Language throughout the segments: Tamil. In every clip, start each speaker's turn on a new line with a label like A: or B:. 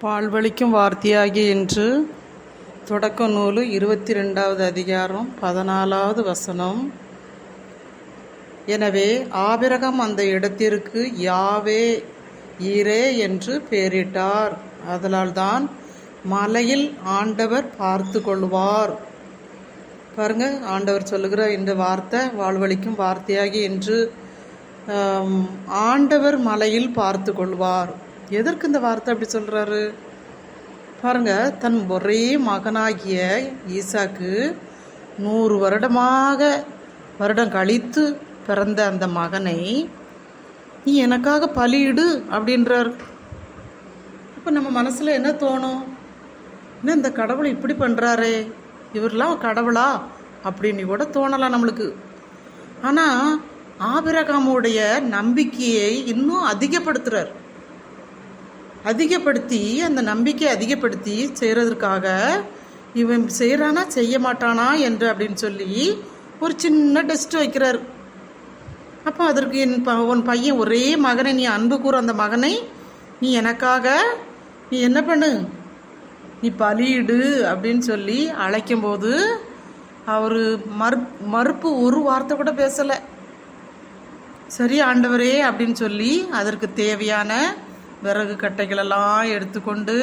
A: பால்வழிக்கும் வார்த்தையாகிய என்று தொடக்க நூல் இருபத்தி ரெண்டாவது அதிகாரம் பதினாலாவது வசனம். எனவே ஆபிரகம் அந்த இடத்திற்கு யாவே ஈரே என்று பெயரிட்டார். அதனால்தான் மலையில் ஆண்டவர் பார்த்து கொள்வார். பாருங்க ஆண்டவர் சொல்லுகிற இந்த வார்த்தை வாழ்வழிக்கும் வார்த்தையாகி என்று ஆண்டவர் மலையில் பார்த்து கொள்வார். எதற்கு இந்த வார்த்தை அப்படி சொல்கிறாரு பாருங்க தன் ஒரே மகனாகிய ஈசாக்கு நூறு வருடமாக வருடம் கழித்து பிறந்த அந்த மகனை நீ எனக்காக பலியிடு அப்படின்றார். இப்போ நம்ம மனசில் என்ன தோணும்? என்ன இந்த கடவுளை இப்படி பண்ணுறாரே இவர்லாம் கடவுளா? அப்படின்னு கூட தோணலாம் நம்மளுக்கு. ஆனால் ஆபிரகாமுடைய நம்பிக்கையை இன்னும் அதிகப்படுத்துகிறார் அதிகப்படுத்தி அந்த நம்பிக்கையை அதிகப்படுத்தி செய்கிறதுக்காக இவன் செய்கிறானா செய்ய மாட்டானா என்று அப்படின்னு சொல்லி ஒரு சின்ன டெஸ்ட் வைக்கிறார். அப்போ அதற்கு என் ப உன் பையன் ஒரே மகனை நீ அன்பு கூற அந்த மகனை நீ எனக்காக நீ என்ன பண்ணு? நீ பலியிடு அப்படின்னு சொல்லி அழைக்கும்போது அவர் மறு மறுப்பு ஒரு வார்த்தை கூட பேசலை. சரி ஆண்டவரே அப்படின்னு சொல்லி அதற்கு தேவையான விறகு கட்டைகளெல்லாம் எடுத்துக்கொண்டு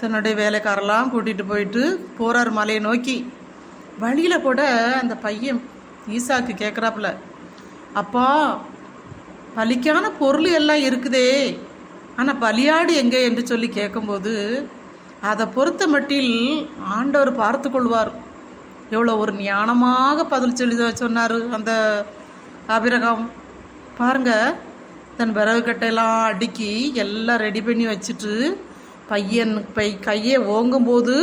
A: தன்னுடைய வேலைக்காரெல்லாம் கூட்டிகிட்டு போயிட்டு போகிறார் மலையை நோக்கி. வழியில் கூட அந்த பையன் ஈசாக்கு கேட்குறாப்புல அப்பா பலிக்கான பொருள் எல்லாம் இருக்குதே. ஆனால் பலியாடு எங்கே? என்று சொல்லி கேட்கும்போது அதை பொறுத்த மட்டில் ஆண்டவர் பார்த்து கொள்வார். எவ்வளோ ஒரு ஞானமாக பதில் சொல்லி சொன்னார் அந்த அபிரகம் பாருங்கள் தன் விறகு கட்டையெல்லாம் அடுக்கி எல்லாம் ரெடி பண்ணி வச்சுட்டு பையன் பை கையை ஓங்கும்போது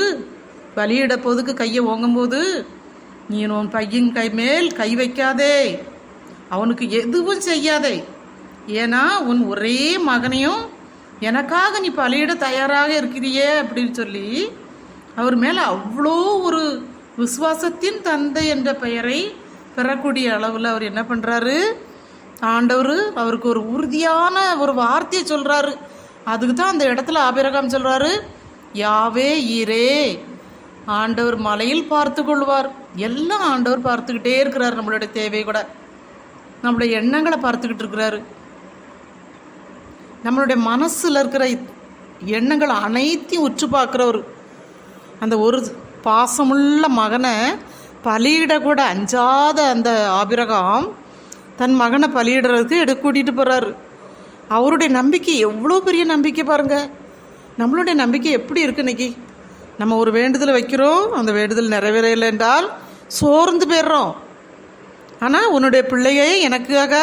A: பலியிட போதுக்கு கையை ஓங்கும்போது நீ உன் பையன் கை மேல் கை வைக்காதே. அவனுக்கு எதுவும் செய்யாதே. ஏன்னா உன் ஒரே மகனையும் எனக்காக நீ பலியிட தயாராக இருக்கிறியே அப்படின்னு சொல்லி அவர் மேலே அவ்வளோ ஒரு விசுவாசத்தின் தந்தை என்ற பெயரை பெறக்கூடிய அளவில் அவர் என்ன பண்ணுறாரு ஆண்டவர் அவருக்கு ஒரு உறுதியான ஒரு வார்த்தையை சொல்கிறாரு அதுக்கு தான் அந்த இடத்துல ஆபிரகாம் சொல்கிறாரு யாவே ஈரே. ஆண்டவர் மலையில் பார்த்து கொள்வார். எல்லாம் ஆண்டவர் பார்த்துக்கிட்டே இருக்கிறார் நம்மளுடைய தேவை கூட. நம்மளுடைய எண்ணங்களை பார்த்துக்கிட்டு இருக்கிறாரு. நம்மளுடைய மனசில் இருக்கிற எண்ணங்கள் அனைத்தையும் உற்று பார்க்குறவர். அந்த ஒரு பாசமுள்ள மகனை பலியிட கூட அஞ்சாத அந்த ஆபிரகாம் தன் மகனை பலியிடுறதுக்கு எடு கூட்டிகிட்டு போகிறாரு அவருடைய நம்பிக்கை எவ்வளோ பெரிய நம்பிக்கை பாருங்கள் நம்மளுடைய நம்பிக்கை எப்படி இருக்கு இன்னைக்கு? நம்ம ஒரு வேண்டுதல் வைக்கிறோம் அந்த வேண்டுதல் நிறைவேறலை என்றால் சோர்ந்து போயிடுறோம். ஆனால் உன்னுடைய பிள்ளையை எனக்காக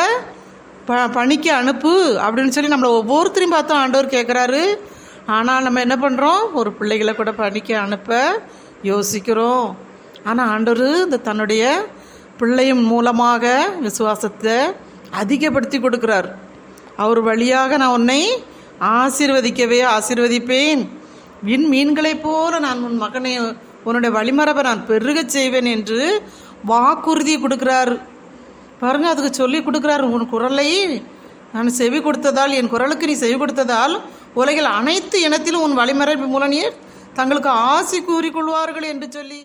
A: ப பணிக்கு அனுப்பு அப்படின்னு சொல்லி நம்மளை ஒவ்வொருத்தரையும் பார்த்தோம் ஆண்டவர் கேட்குறாரு ஆனால் நம்ம என்ன பண்ணுறோம் ஒரு பிள்ளைகளை கூட பணிக்கு அனுப்ப யோசிக்கிறோம். ஆனால் ஆண்டவர் இந்த தன்னுடைய பிள்ளையின் மூலமாக விசுவாசத்தை அதிகப்படுத்தி கொடுக்குறார். அவர் வழியாக நான் உன்னை ஆசீர்வதிக்கவே ஆசீர்வதிப்பேன். விண் மீன்களைப் போல நான் உன் மகனை உன்னுடைய வழிமரபை நான் பெருகச் செய்வேன் என்று வாக்குறுதி கொடுக்கிறார். பாருங்க அதுக்கு சொல்லி கொடுக்குறாரு. உன் குரலை நான் செவி கொடுத்ததால் என் குரலுக்கு நீ செவி கொடுத்ததால் உலகில் அனைத்து இனத்திலும் உன் வழிமரபு மூலம் நீ தங்களுக்கு ஆசி கூறிக்கொள்வார்கள் என்று சொல்லி